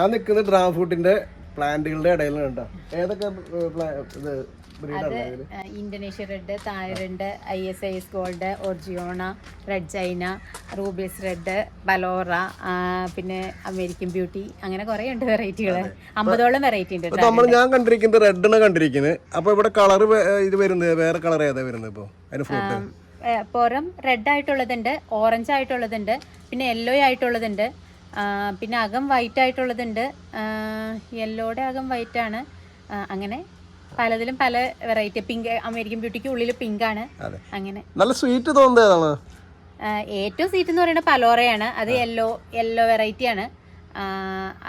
ഞാൻ നിൽക്കുന്നത് ഡ്രാഗൺ ഫ്രൂട്ടിന്റെ പ്ലാന്റുകളുടെ ഇടയിലാണ് കേട്ടോ. ഏതൊക്കെ ഇത് Indonesia red Thailand I S I S gold ഒർജിയോണ red China റൂബിയസ് റെഡ് ബലോറ പിന്നെ അമേരിക്കൻ ബ്യൂട്ടി അങ്ങനെ കുറേ ഉണ്ട് വെറൈറ്റികൾ അമ്പതോളം വെറൈറ്റി ഉണ്ട് നമ്മൾ ഞാൻ കണ്ടിരിക്കുന്നത് ആണ് കണ്ടിരിക്കുന്നത്. അപ്പൊ ഇവിടെ കളർ ഇത് വരുന്നത് വേറെ കളർ ഏതാ വരുന്നത് ഇപ്പൊ? അതിന് ഫ്രൂട്ട് പുറം റെഡ് ആയിട്ടുള്ളതുണ്ട് ഓറഞ്ച് ആയിട്ടുള്ളതുണ്ട് പിന്നെ യെല്ലോ ആയിട്ടുള്ളതുണ്ട്. പിന്നെ അകം വൈറ്റ് ആയിട്ടുള്ളതുണ്ട്. യെല്ലോടെ അകം വൈറ്റ് ആണ്. അങ്ങനെ പലതിലും പല വെറൈറ്റി പിങ്ക് അമേരിക്കൻ ബ്യൂട്ടിക്ക് ഉള്ളിൽ പിങ്ക് ആണ്. അങ്ങനെ. നല്ല സ്വീറ്റ് തോന്നുന്നതാണ് ഏറ്റവും സ്വീറ്റ് എന്ന് പറയുന്നത് പലോറയാണ്. അത് യെല്ലോ യെല്ലോ വെറൈറ്റി ആണ്.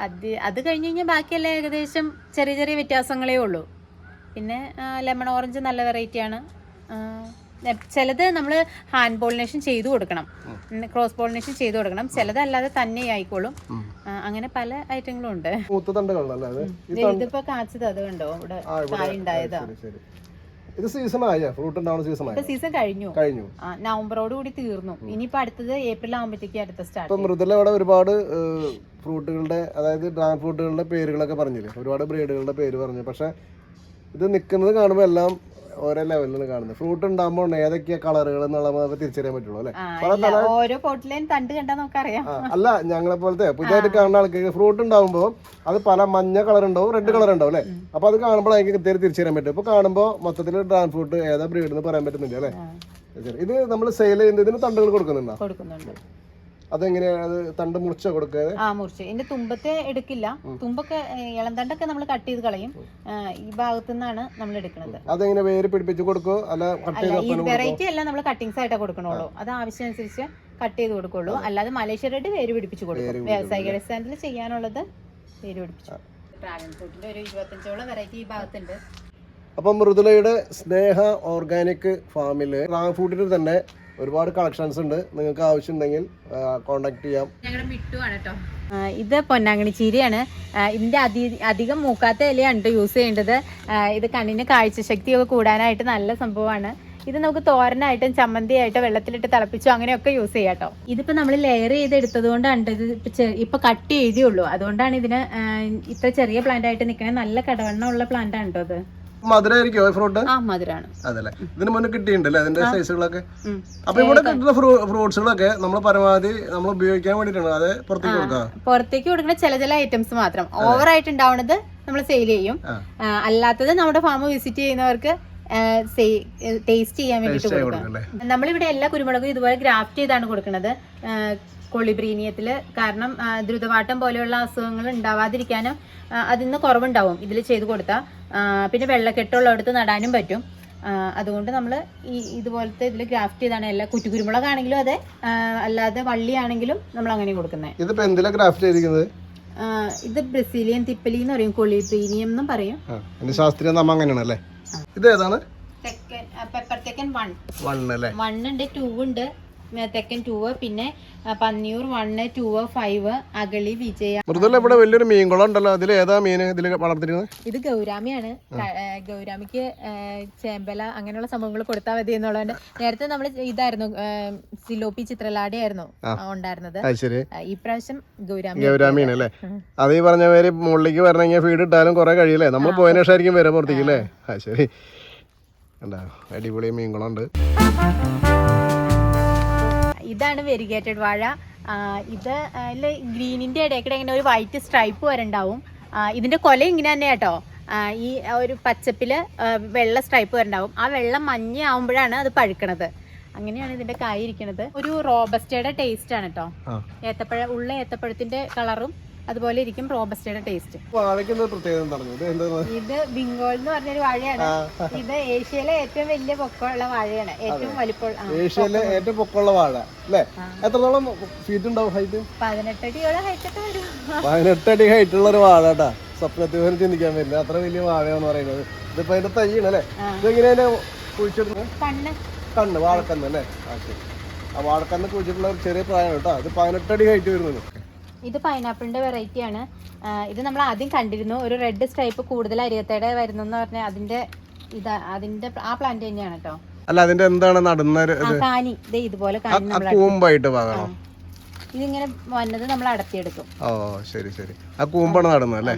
അത് അത് കഴിഞ്ഞ് കഴിഞ്ഞാൽ ബാക്കിയെല്ലാം ഏകദേശം ചെറിയ ചെറിയ വ്യത്യാസങ്ങളേ ഉള്ളൂ. പിന്നെ ലെമൺ ഓറഞ്ച് നല്ല വെറൈറ്റി ആണ്. ആ, ചിലത് നമ്മൾ ഹാൻഡ് പോളിനേഷൻ ചെയ്തു കൊടുക്കണം. ക്രോസ് പോളിനേഷൻ ചെയ്തു കൊടുക്കണം. ചിലതല്ലാതെ തന്നെ ആയിക്കോളും. അങ്ങനെ പല ഐറ്റങ്ങളും ഉണ്ട്. ഇതിപ്പോ കാച്ചത് അത് കണ്ടോ? ഇവിടെ ഉണ്ടായതാ. ഇത് സീസൺ ആയ? ഫ്രൂട്ട് ഉണ്ടാവുന്ന സീസൺ ആയ? സീസൺ കഴിഞ്ഞു. കഴിഞ്ഞു. നവംബറോട് കൂടി തീർന്നു. ഇനിയിപ്പോ അടുത്തത് ഏപ്രിൽ ആകുമ്പോഴത്തേക്ക് അടുത്ത സ്റ്റാർട്ട് ഇപ്പൊ മൃദുല അവിടെ ഒരുപാട് ഫ്രൂട്ടുകളുടെ അതായത് ഡ്രാഗൺ ഫ്രൂട്ടുകളുടെ പേരുകളൊക്കെ പറഞ്ഞില്ലേ? ഒരുപാട് ബ്രീഡുകളുടെ പേര് പറഞ്ഞു. പക്ഷെ ഇത് നിൽക്കുന്നത് കാണുമ്പോൾ എല്ലാം ഓരോ ലെവലിലാണ് കാണുന്നത്. ഫ്രൂട്ട് ഉണ്ടാകുമ്പോൾ ഏതൊക്കെയാ കളറുകൾ എന്നുള്ളത് നമുക്ക് തിരിച്ചറിയാൻ പറ്റുള്ളൂ അല്ലെ? ഓരോ പോട്ടിലേയും തണ്ട് കണ്ടാ നമുക്കറിയാം. ആ, അല്ല ഞങ്ങളെ പോലത്തെ പുതിയതായിട്ട് കാണുന്ന ആൾക്ക് ഫ്രൂട്ട് ഉണ്ടാകുമ്പോൾ അത് പല മഞ്ഞ കളർ ഉണ്ടാവും റെഡ് കളർ ഉണ്ടാവും അല്ലെ? അപ്പൊ അത് കാണുമ്പോൾ അതിന് കൃത്യമായിട്ട് തിരിച്ചറിയാൻ പറ്റും. ഇപ്പൊ കാണുമ്പോൾ മൊത്തത്തിൽ ഡ്രാൻ ഫ്രൂട്ട് ഏതാ ബ്രീഡ് എന്ന് പറയാൻ പറ്റുന്നില്ല അല്ലെ? ഇത് നമ്മൾ സെയിൽ ചെയ്യുന്നതിന് തണ്ടുകൾ കൊടുക്കുന്നുണ്ടോ? കൊടുക്കുന്നുണ്ട്. അതെങ്ങനെയാണ് അത് തണ്ട് മുറിച്ച കൊടുക്കുക ആ മുറിച്ച്. ഇതിന്റെ തുമ്പത്തെ എടുക്കില്ല. തുമ്പൊക്കെ ഇളന്തണ്ടൊക്കെ നമ്മൾ കട്ട് ചെയ്ത് കളയും. ഈ ഭാഗത്തു നിന്നാണ് നമ്മൾ എടുക്കുന്നത് അതെങ്ങനെ വേര് പിടിപ്പിച്ച് കൊടുക്കോ? അല്ല കട്ട് അല്ല ചെയ്ത് ഈ വെറൈറ്റി എല്ലാം നമ്മൾ കട്ടിങ്സ് ആയിട്ടാ കൊടുക്കണുള്ളൂ. അത് ആവശ്യമനുസരിച്ച് കട്ട് ചെയ്ത് കൊടുക്കുള്ളൂ. അല്ലാതെ മലേഷ്യ റെഡ് വേര് പിടിപ്പിച്ച് കൊടുക്കും. വ്യാവസായിക അടിസ്ഥാനത്തിൽ ചെയ്യാനുള്ളത് വേര് പിടിപ്പിച്ചു. ഡ്രാഗൺ ഫ്രൂട്ടിന്റെ ഒരു ഇരുപത്തഞ്ചോളം വെറൈറ്റി ഈ ഭാഗത്തുണ്ട്. അപ്പം മൃദുലയുടെ സ്നേഹ ഓർഗാനിക് ഫാമിൽ ഡ്രാഗൺ ഫ്രൂട്ടിന് തന്നെ ഒരുപാട് കളക്ഷൻസ് ഉണ്ട്. നിങ്ങൾക്ക് ആവശ്യമുണ്ടെങ്കിൽ കോണ്ടാക്ട് ചെയ്യാം. ഇത് പൊന്നാങ്കണി ചീരയാണ്. ഇതിന്റെ അധി അധികം മൂക്കാത്ത ഇലയാണ് യൂസ് ചെയ്യേണ്ടത്. ഇത് കണ്ണിന് കാഴ്ചശക്തിയൊക്കെ കൂടാനായിട്ട് നല്ല സംഭവമാണ്. ഇത് നമുക്ക് തോരനായിട്ടും ചമ്മന്തിയായിട്ടും വെള്ളത്തിലിട്ട് തിളപ്പിച്ചോ അങ്ങനെയൊക്കെ യൂസ് ചെയ്യാം കേട്ടോ ഇതിപ്പോ നമ്മൾ ലെയർ ചെയ്ത് എടുത്തത് കൊണ്ടാണ് ഇത് കട്ട് ചെയ്തേ ഉള്ളൂ. അതുകൊണ്ടാണ് ഇതിന് ഇത്ര ചെറിയ പ്ലാന്റ് ആയിട്ട് നിൽക്കുന്നത് നല്ല കടവണ്ണമുള്ള പ്ലാന്റ് ആണ് കേട്ടോ അത്. മധുരമായിരിക്കോ ഫ്രൂട്ട് ആ മധുരാണ്. അതല്ലേ. ഇതിന് മുന്നേ കിട്ടിയിട്ടുണ്ടല്ലേ അതിന്റെ സൈസുകളൊക്കെ. അപ്പൊ ഇവിടെ കിട്ടുന്ന ഫ്രൂട്ട്സുകളൊക്കെ നമ്മൾ പരമാവധി നമ്മൾ ഉപയോഗിക്കാൻ വേണ്ടിട്ടാണ് അത് പുറത്തേക്ക് കൊടുക്കുക പുറത്തേക്ക് കൊടുക്കുന്ന ചില ചില ഐറ്റംസ് മാത്രം. ഓവർ ആയിട്ട് ഉണ്ടാവുന്നത് നമ്മൾ സെയിൽ ചെയ്യും. അല്ലാത്തത് നമ്മുടെ ഫാം വിസിറ്റ് ചെയ്യുന്നവർക്ക് ടേസ്റ്റ് ചെയ്യാൻ വേണ്ടിട്ട് കൊടുക്കാം നമ്മളിവിടെ എല്ലാ കുരുമുളകും ഇതുപോലെ ഗ്രാഫ്റ്റ് ചെയ്താണ് കൊടുക്കുന്നത്. കൊളിബ്രീനിയത്തിൽ കാരണം ദ്രുതവാട്ടം പോലെയുള്ള അസുഖങ്ങൾ ഉണ്ടാവാതിരിക്കാനും അതിൽ നിന്ന് കുറവുണ്ടാവും ഇതിൽ ചെയ്ത് കൊടുത്താൽ പിന്നെ വെള്ളക്കെട്ടുള്ളടുത്ത് നടാനും പറ്റും. അതുകൊണ്ട് നമ്മൾ ഈ ഇതുപോലത്തെ ഇതിൽ ഗ്രാഫ്റ്റ് ചെയ്താണ് എല്ലാ കുറ്റുകുരുമുളകാണെങ്കിലും അതെ. ആ, അല്ലാതെ വള്ളിയാണെങ്കിലും നമ്മൾ അങ്ങനെ കൊടുക്കുന്നത് ഇതിപ്പോ എന്തിലാ ഗ്രാഫ്റ്റ് ചെയ്തിരിക്കുന്നത്? ഇത് ബ്രസീലിയൻ തിപ്പലി എന്ന് പറയും. കൊളിബ്രീനിയം എന്നും പറയും. ശാസ്ത്രീയ നാമം അങ്ങനെയാണ് അല്ലേ? ഇത് ഏതാണ് പെപ്പർ തെക്കൻ വൺ വൺ അല്ലേ? വൺ ഉണ്ട് ടു ഉണ്ട്. തെക്കൻ ടൂവ് പിന്നെ Panniyur one two five Agali Vijaya. Mridula ഇവിടെ വലിയൊരു മീൻകുളം ഉണ്ടല്ലോ. അതിൽ ഏതാ മീൻ ഇതിൽ വളർത്തിരുന്നത്? ഇത് ഗൗരാമിയാണ്. ഗൗരാമിക്ക് ചേമ്പല അങ്ങനെയുള്ള സംഭവങ്ങൾ കൊടുത്താൽ മതി എന്നുള്ളതുകൊണ്ട് നേരത്തെ നമ്മൾ ഇതായിരുന്നു സിലോപ്പി ചിത്രലാടി ആയിരുന്നു ഉണ്ടായിരുന്നത്. ഈ പ്രാവശ്യം ഗൗരാമി ഗൗരാമീൻ അല്ലേ? അത് ഈ പറഞ്ഞ പേര് മുകളിലേക്ക് വരണമെങ്കിൽ ഫീഡ് ഇട്ടാലും കുറെ കഴിയില്ലേ? നമ്മൾ പോയതിനു ശേഷമായിരിക്കും വരാൻ പുറത്തേക്ക് അല്ലേ? ആ ശരി. അടിപൊളി മീൻകുളം ഉണ്ട് ഇതാണ് വെരിഗേറ്റഡ് വാഴ. ഇത് അതിൽ ഗ്രീനിന്റെ ഇടയ്ക്കിടെ ഇങ്ങനെ ഒരു വൈറ്റ് സ്ട്രൈപ്പ് വരെ ഉണ്ടാവും. ഇതിന്റെ കൊല ഇങ്ങനെ തന്നെ കേട്ടോ. ഈ ഒരു പച്ചപ്പിൽ വെള്ള സ്ട്രൈപ്പ് വരെ ഉണ്ടാവും. ആ വെള്ളം മഞ്ഞ ആവുമ്പോഴാണ് അത് പഴുക്കണത്. അങ്ങനെയാണ് ഇതിന്റെ കായ ഇരിക്കുന്നത് ഒരു റോബസ്റ്റയുടെ ടേസ്റ്റ് ആണ് കേട്ടോ. ഏത്തപ്പഴ ഉള്ള ഏത്തപ്പഴത്തിന്റെ കളറും അതുപോലെ ഇരിക്കും റോബസ്റ്റയുടെ ടേസ്റ്റ് ഇത് ബിംഗോൾ ബിങ്കോൾ എന്ന് പറഞ്ഞൊരു വാഴയാണ്. ഇത് ഏഷ്യയിലെ ഏറ്റവും വലിയ പൊക്കമുള്ള വാഴയാണ്. ഏറ്റവും വലിപ്പമുള്ള ഏഷ്യയിലെ ഏറ്റവും പൊക്കമുള്ള വാഴ അല്ലേ? എത്രത്തോളം ഫീറ്റ് ഉണ്ടാവും ഹൈറ്റ് പതിനെട്ടടിയോളം ഹൈറ്റ് വരും. പതിനെട്ടടി ഹൈറ്റ് ഉള്ള ഒരു വാഴ കേട്ടാ. സ്വപ്നത്തിൽ പോലും ചിന്തിക്കാൻ പറ്റില്ല. അത്ര വലിയ വാഴയാന്ന് പറയുന്നത്. ഇതിപ്പോ അതിന്റെ തൈയാണ് അല്ലേ? ഇതെങ്ങനെയാണ് ഇതെങ്ങനെയാ കുഴിച്ചിടുന്നത്? കണ്ണ്. കണ്ണ് വാഴക്കന്ന് അല്ലേ? ആ ശരി. ആ വാഴക്കന്ന് കുഴിച്ചിട്ടുള്ള ഒരു ചെറിയ പ്രായമാണ് കേട്ടോ. അത് പതിനെട്ടടി ഹൈറ്റ് വരുന്നത്. ഇത് പൈനാപ്പിളിന്റെ വെറൈറ്റി ആണ്. ഇത് നമ്മൾ ആദ്യം കണ്ടിരുന്നു. ഒരു റെഡ് സ്ട്രൈപ്പ് കൂടുതൽ അരിയത്തേടെ വരുന്നു എന്ന് പറഞ്ഞാൽ അതിന്റെ ഇത് അതിന്റെ ആ പ്ലാന്റ് തന്നെയാണ് കേട്ടോ അല്ല അതിന്റെ എന്താണ് നടുന്ന കാനി. ദേ ഇതുപോലെ കൂമ്പായിട്ട് ഇതിങ്ങനെ വന്നത് നമ്മൾ അടത്തിയെടുക്കും. ഓ ശരി ശരി. ആ കൂമ്പാണ് നടന്നത് അല്ലേ?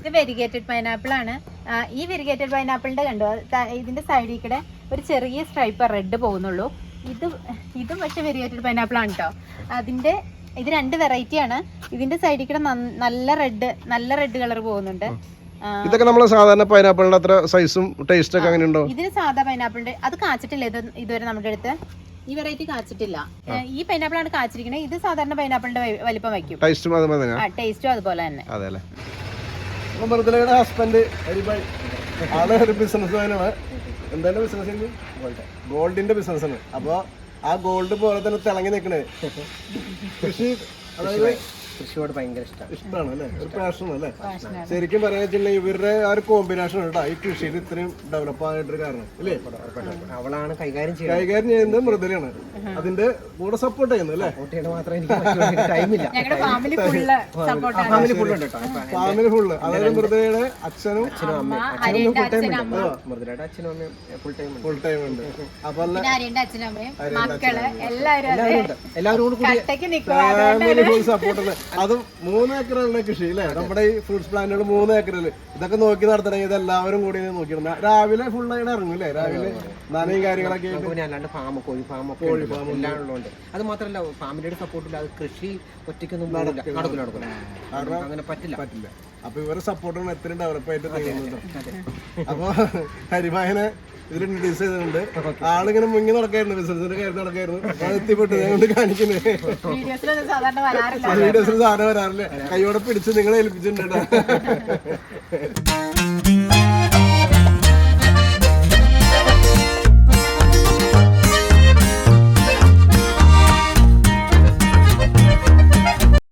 ഇത് വെരിഗേറ്റഡ് പൈനാപ്പിൾ ആണ്. ഈ വെരിഗേറ്റഡ് പൈനാപ്പിളിന്റെ കണ്ടോ? ഇതിന്റെ സൈഡിൽ കൂടെ ഒരു ചെറിയ സ്ട്രൈപ്പ് റെഡ് പോകുന്നുള്ളൂ ഇത് ഇതും പക്ഷെ വെരിഗേറ്റഡ് പൈനാപ്പിൾ ആണ് കേട്ടോ അതിന്റെ ഇത് രണ്ട് വെറൈറ്റി ആണ്. ഇതിന്റെ സൈഡിൽ കൂടെ നല്ല റെഡ് നല്ല റെഡ് കളർ പോകുന്നുണ്ട്. ഇതൊക്കെ നമ്മൾ സാധാരണ പൈനാപ്പിളിന്റെ അത്ര സൈസും ടേസ്റ്റ് ഒക്കെ അങ്ങനെ ഉണ്ടോ ഇതിന് സാധാ പൈനാപ്പിളിന്റെ അത് കാച്ചിട്ടില്ല ഇത് ഇതുവരെ നമ്മുടെ അടുത്ത്. ഈ വെറൈറ്റി കാച്ചിട്ടില്ല. ഈ പൈനാപ്പിൾ ആണ് കാച്ചിരിക്കുന്നത് ഇത് സാധാരണ പൈനാപ്പിളിന്റെ വലിപ്പം വയ്ക്കും. ടേസ്റ്റും അതുപോലെ തന്നെ. ആ ടേസ്റ്റും അതുപോലെ തന്നെ. അതെ അല്ലേ ഹസ്ബൻഡ് ആൾ ഒരു ബിസിനസ് ആണ്. എന്താണ് ബിസിനസ് ഗോൾഡിന്റെ ബിസിനസ് ആണ്. അപ്പൊ ആ ഗോൾഡ് പോലെ തന്നെ തിളങ്ങി നിൽക്കണേ കൃഷി അതായത് കൃഷിയോട് ഭയങ്കര ഇഷ്ടമാണ് ഇഷ്ടമാണ് അല്ലേ ഒരു പാഷൻ അല്ലേ ശരിക്കും വെച്ചിട്ടുണ്ടെങ്കിൽ ഇവരുടെ ആ ഒരു കോമ്പിനേഷൻ കേട്ടോ ഈ കൃഷിയിൽ ഇത്രയും ഡെവലപ്പ് ആയിട്ടൊരു കാരണം അല്ലേ അവളാണ് കൈകാര്യം ചെയ്യുന്നത്. കൈകാര്യം ചെയ്യുന്നത് മൃദുലയാണ്. അതിന്റെ കൂടെ സപ്പോർട്ട് ചെയ്യുന്നത് അല്ലേ? മാത്രമേ എനിക്ക് ടൈമില്ല ഞങ്ങളുടെ ഫാമിലി ഫുള്ള് ഫാമിലി ഫുൾ ഉണ്ട് കേട്ടോ ഫാമിലി ഫുള്ള് അതായത് മൃദുലയുടെ അച്ഛനും അമ്മയും. അച്ഛനും അമ്മയും. മൃദുലയുടെ അച്ഛനും അമ്മയും ഫുൾ ടൈം ഉണ്ട്. ഫുൾ ടൈം ഉണ്ട്. അപ്പൊ അല്ല അച്ഛനും അമ്മയും മക്കൾ എല്ലാവരും കൂടി ഫുൾ സപ്പോർട്ട് അതും മൂന്ന് ഏക്കറുള്ള കൃഷി അല്ലേ നമ്മുടെ ഈ ഫ്രൂട്ട്സ് പ്ലാന്റുകൾ മൂന്ന് ഏക്കറിൽ ഇതൊക്കെ നോക്കി നടത്തണമെങ്കിൽ ഇത് എല്ലാവരും കൂടി നോക്കി രാവിലെ ഫുൾ ആയിട്ട് ഇറങ്ങും അല്ലേ രാവിലെ നനയും കാര്യങ്ങളൊക്കെ ആയിട്ട്. നമുക്ക് പിന്നെ അല്ലാണ്ട് ഫാം കോഴി ഫാം കോഴി ഫാം എല്ലാം ഉള്ളതുകൊണ്ട്. അത് മാത്രമല്ല ഫാമിലിയുടെ സപ്പോർട്ടില്ല അത് കൃഷി ഒറ്റയ്ക്കൊന്നും നടക്കില്ല. അങ്ങനെ പറ്റില്ല. പറ്റില്ല. അപ്പൊ ഇവരുടെ സപ്പോർട്ടാണ് എത്രയും ഡെവലപ്പ് ആയിട്ട് ചെയ്യുന്നത് അപ്പൊ ഹരിഭായനെ ഇതിൽ ഇൻട്രൊഡ്യൂസ് ചെയ്തിട്ടുണ്ട്. ആളിങ്ങനെ മുങ്ങി നടക്കായിരുന്നു ബിസിനസിന്റെ കാര്യം നടക്കായിരുന്നു. അത് എത്തിപ്പെട്ടു. ഞങ്ങൾ കാണിക്കുന്നത് വീഡിയോസിൽ സാധനം വരാറില്ല. കൈയോടെ പിടിച്ച് നിങ്ങളെ ഏൽപ്പിച്ചിട്ടുണ്ട്.